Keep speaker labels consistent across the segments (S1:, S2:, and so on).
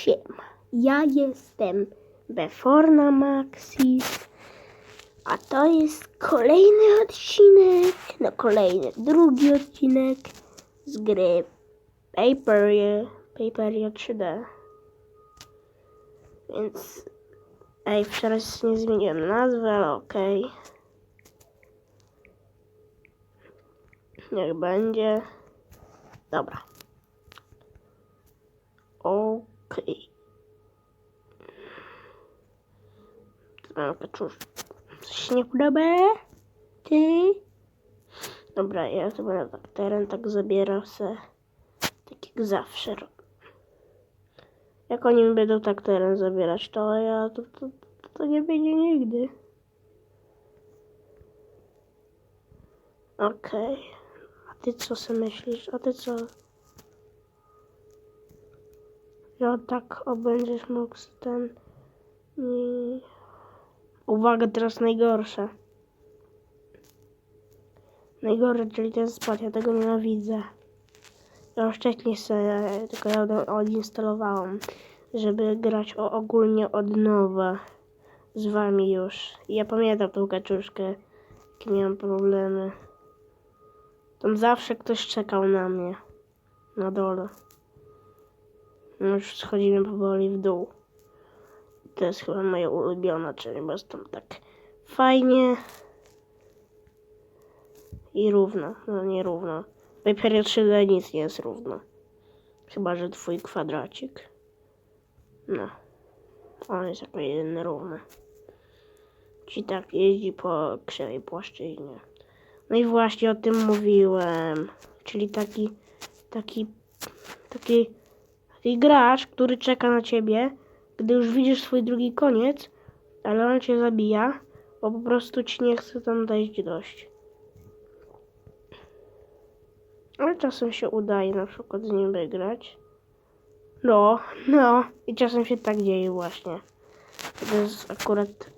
S1: Siema, ja jestem Beforna Maxis, a to jest kolejny odcinek, no kolejny, drugi odcinek z gry Paperia, Paperia 3D. Więc, ej, wczoraj nie zmieniłem nazwy, ale okej. Niech będzie. Dobra. Okej. Okay. Cóż, coś się nie podoba? Ty? Dobra, ja to będę tak teren tak zabierał se. Tak jak zawsze robię. Jak oni będą tak teren zabierać, to ja to, to, to nie będzie nigdy. Okej. A ty co sobie myślisz? A ty co? Ja tak o będziesz mógł ten. I... Uwaga, teraz najgorsze. Najgorsze, czyli ten spot, ja tego nienawidzę. Ja wcześniej sobie, tylko ja od- odinstalowałam, żeby grać o, ogólnie od nowa z wami już. Ja pamiętam tą kaczuszkę, jakie miałam problemy. Tam zawsze ktoś czekał na mnie. Na dole. No już schodzimy powoli w dół. To jest chyba moja ulubiona, czyli bo jest tam tak fajnie i równo. No nie równo. W Hyperia 3D nic nie jest równo. Chyba, że twój kwadracik. No. On jest jako jedyny równy. Ci tak jeździ po krzywej płaszczyźnie. No i właśnie o tym mówiłem. Czyli taki, taki, taki, taki gracz, który czeka na ciebie, gdy już widzisz swój drugi koniec, ale on cię zabija, bo po prostu ci nie chce tam dojść dość. Ale czasem się udaje na przykład z nim wygrać. No, no. I czasem się tak dzieje właśnie. To jest akurat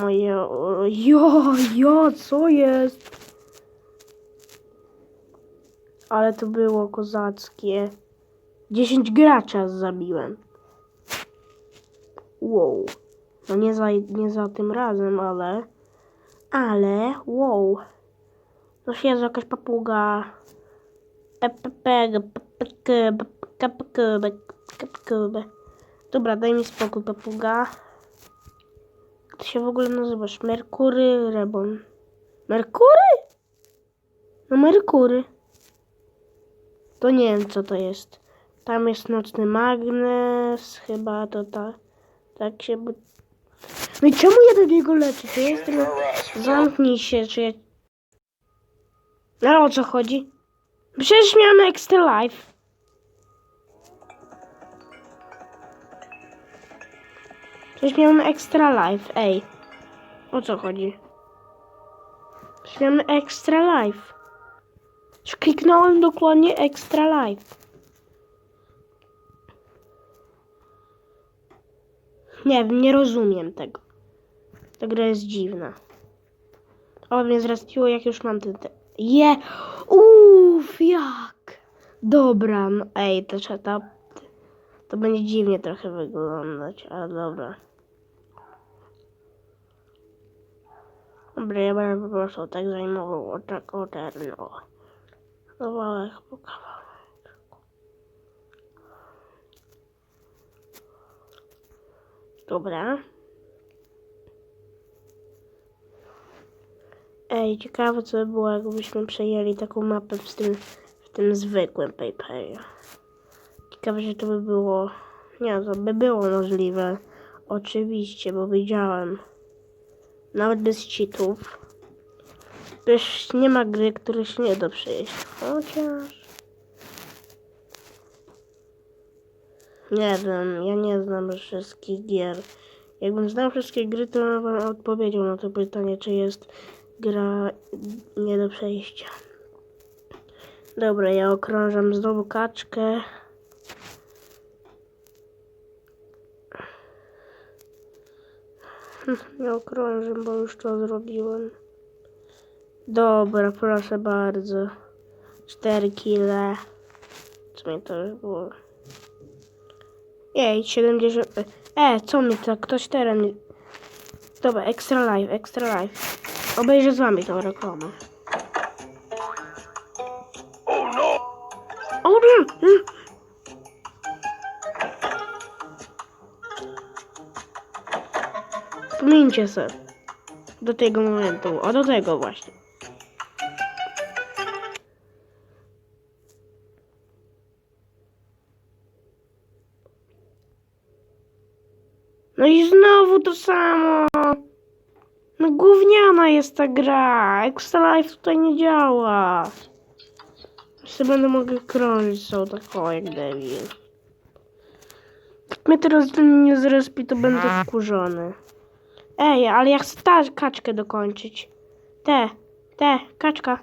S1: moje... Jo, jo, co jest? Ale to było kozackie. 10 gracza zabiłem. Wow. No nie za, nie za tym razem, ale... Ale, wow. No siedzę jakaś papuga. Dobra, daj mi spokój, papuga. Ty się w ogóle nazywasz? Merkury Rebon. Merkury? No Merkury. To nie wiem co to jest. Tam jest nocny magnes, chyba to ta, tak się... No i czemu ja do niego lecę? To jest tego... Zamknij się, czy ja... Ale o co chodzi? Przecież miałem extra life. Przecież miałem extra life, ej. O co chodzi? Przecież miałem extra life. Kliknąłem dokładnie extra life. Nie wiem, nie rozumiem tego. Ta gra jest dziwna. O, mnie zrastiło, jak już mam ten... te- Je! Uff, jak! Dobra, no ej, to trzeba... To, będzie dziwnie trochę wyglądać, ale dobra. Dobra, ja będę po prostu tak zajmował o tak o terno. Kawałek po kawałek. Dobra. Ej, ciekawe co by było, jakbyśmy przejęli taką mapę w tym, w tym zwykłym paperze. Ciekawe, że to by było... Nie, to by było możliwe. Oczywiście, bo widziałem. Nawet bez cheatów. Przecież nie ma gry, której się nie da przejść. Chociaż... Nie wiem, ja nie znam wszystkich gier. Jakbym znał wszystkie gry, to bym odpowiedział na to pytanie, czy jest gra nie do przejścia. Dobra, ja okrążam znowu kaczkę. Nie okrążę, bo już to zrobiłem. Dobra, proszę bardzo. Cztery kile. Co mi to już było? Jej, 70. E, co mi to? Ktoś teren. Dobra, extra live, extra live. Obejrzę z wami tą reklamę.
S2: Oh no!
S1: O nie! nie. Pomieńcie se. Do tego momentu. O, do tego właśnie. No i znowu to samo. No gówniana jest ta gra. Extra Life tutaj nie działa. Jeszcze będę mogę krążyć są taką jak debil. Jak mnie teraz ten nie zrespi, to będę wkurzony. Ej, ale ja chcę ta kaczkę dokończyć. Te, te, kaczka.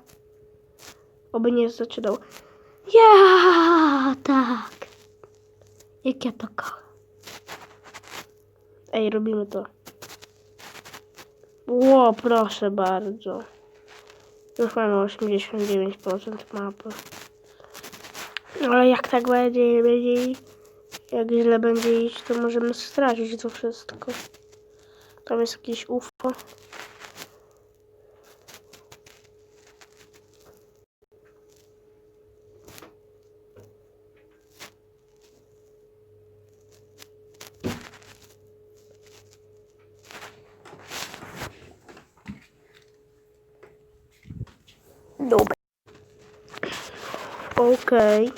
S1: Oby nie zaczynał. Ja, tak. Jak ja to kocham. Ej, robimy to. Ło, proszę bardzo. Już mamy 89% mapy. Ale jak tak będzie, będzie jak źle będzie iść, to możemy stracić to wszystko. Tam jest jakieś UFO. Dobra. Okej.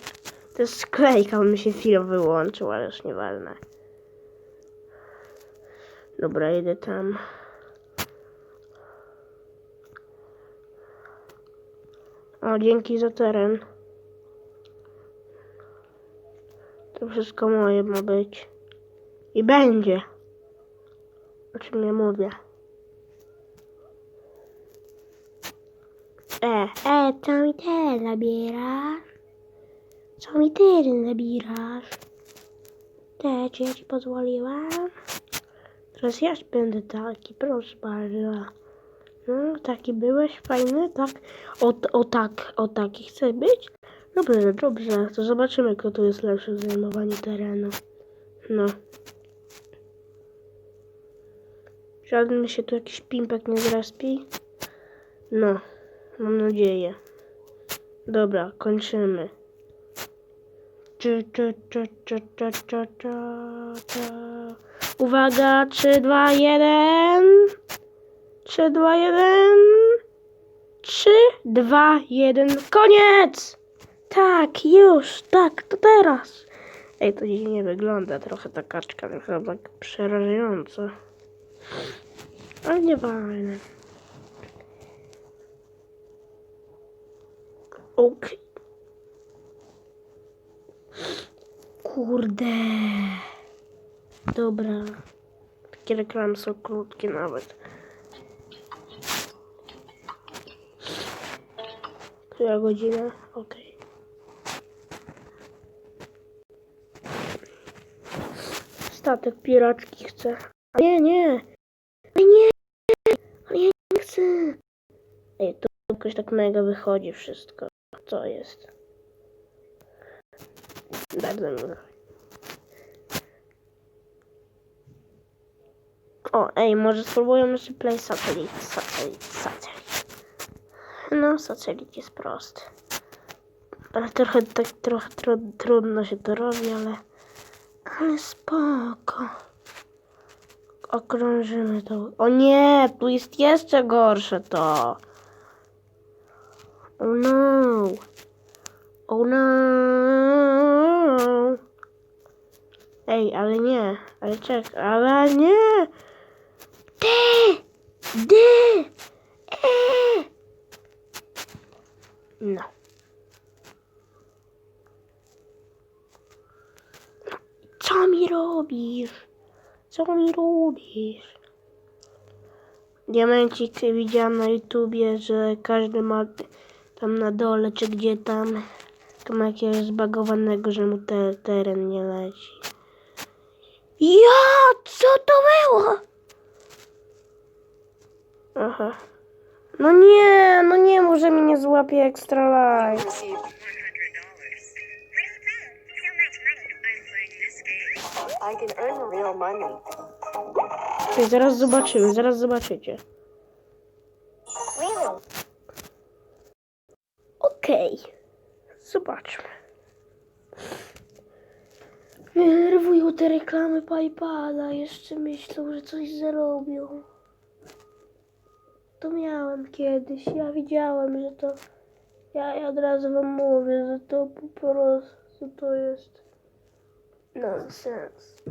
S1: To jest sklejka, on mi się film wyłączył, ale już nieważne. Dobra, idę tam. O, dzięki za teren. To wszystko moje ma być. I będzie. O czym ja mówię. E, e, co mi ty zabierasz? Co mi ty zabierasz? Te, czy ja ci pozwoliłam? Teraz ja będę taki, proszę bardzo. No, taki byłeś, fajny, tak? O, o tak, o taki chcę być? Dobrze, dobrze, to zobaczymy, kto tu jest lepszy w zajmowaniu terenu. No. Żaden się tu jakiś pimpek nie zrespi? No, mam nadzieję. Dobra, kończymy. Czy, czy, czy, czy, czy, czy, czy, czy. Uwaga, 3, 2, 1. 3, 2, 1. 3, 2, 1. Koniec! Tak, już, tak, to teraz. Ej, to dziwnie wygląda trochę ta kaczka, trochę tak przerażająco. Ale nieważne. Okej. Kurde. Dobra. Takie reklamy są krótkie nawet. Która godzina? Okej. Statek piracki chcę. A Nie, nie. Nie. Ale ja nie chcę. Ej, to jakoś tak mega wychodzi wszystko. Co jest? Bardzo mi O, ej, może spróbujemy sobie play satelit, satelit, satelit. No, satelit jest prosty. Ale trochę tak, trochę tru, trudno się to robi, ale... Ale spoko. Okrążymy to. O nie, tu jest jeszcze gorsze to. Oh no. Oh no. Ej, ale nie. Ale czekaj, ale nie. Ty! Dy! E! No. Co mi robisz? Co mi robisz? Diamencik widziałam na YouTubie, że każdy ma tam na dole, czy gdzie tam, to ma jakiegoś zbagowanego, że mu te, teren nie leci. Ja! Co to było? Aha. No nie, no nie, może mi nie złapie extra life.
S3: $100. What is that? So much money to earn playing this game.
S2: I can earn real money.
S1: Okej, zaraz zobaczymy, zaraz zobaczycie. Okej. Zobaczmy. Te reklamy PayPala. Jeszcze myślą, że coś zarobią. To miałem kiedyś. Ja widziałem, że to... Ja, ja od razu wam mówię, że to po prostu to jest... Nonsens.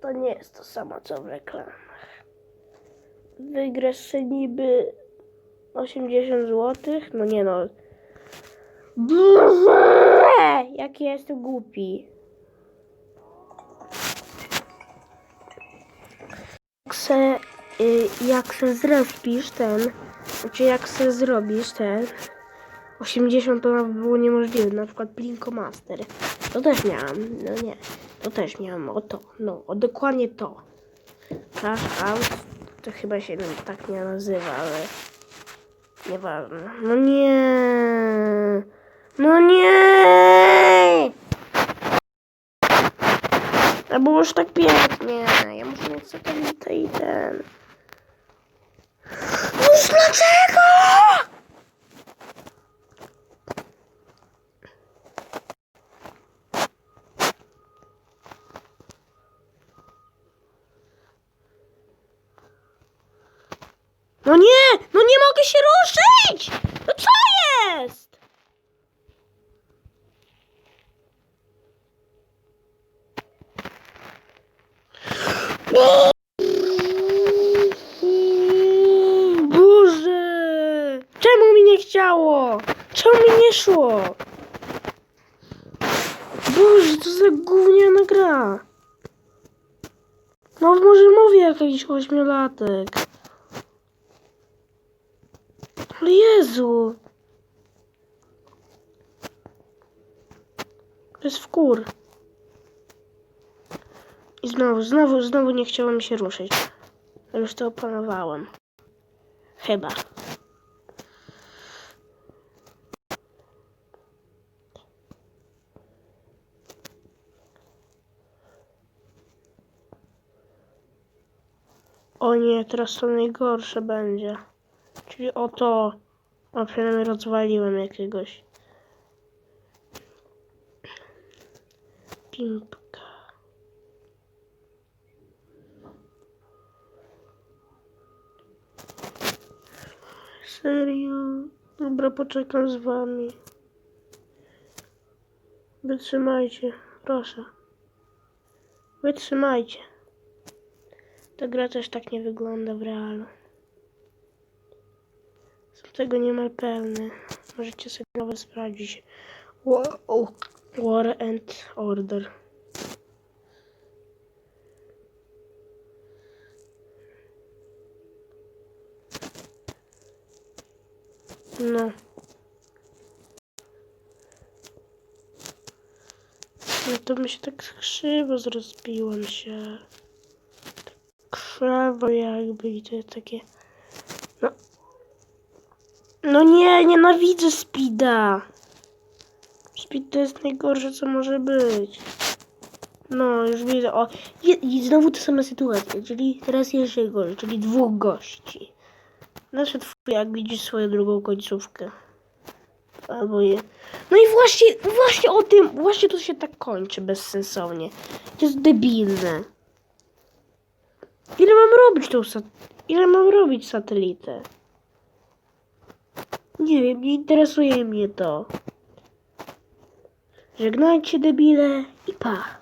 S1: To nie jest to samo, co w reklamach. Wygrasz niby 80 zł? No nie no. Jaki ja jestem głupi. Se, y, jak se zrespisz ten, znaczy jak se zrobisz ten 80 to było niemożliwe, na przykład Plinko Master. To też miałam, no nie, to też miałam, o to, no, o dokładnie to. Cash out, to chyba się tak nie nazywa, ale nieważne. No nie, no nie! A było już tak pięknie. Ja muszę mieć satelitę i ten. Noż dlaczego? No nie! No nie mogę się ruszyć! No co jest? Boże! Czemu mi nie chciało? Czemu mi nie szło? Boże, co za gówniana gra. No może mówię jakiś ośmiolatek. Ale Jezu! To jest wkur. I znowu, znowu, znowu nie chciało mi się ruszyć. Już to opanowałem. Chyba. O nie, teraz to najgorsze będzie. Czyli oto. A przynajmniej rozwaliłem jakiegoś. Pimpka. Dobra, poczekam z wami. Wytrzymajcie, proszę. Wytrzymajcie. Ta gra też tak nie wygląda w realu. Są tego niemal pewny. Możecie sobie nawet sprawdzić. War and Order. No. No to mi się tak krzywo zrozbiłem się. Tak krzywo jakby i to takie... No. No nie, nienawidzę Speeda. Speed to jest najgorsze co może być. No, już widzę. O, i, i znowu ta sama sytuacja, czyli teraz jeszcze gorzej, czyli dwóch gości. Nasze twój, jak widzisz swoją drugą końcówkę. Albo je. No i właśnie, właśnie o tym, właśnie to się tak kończy bezsensownie. To jest debilne. Ile mam robić tą sat... Ile mam robić satelitę? Nie wiem, nie interesuje mnie to. Żegnajcie debile i pa.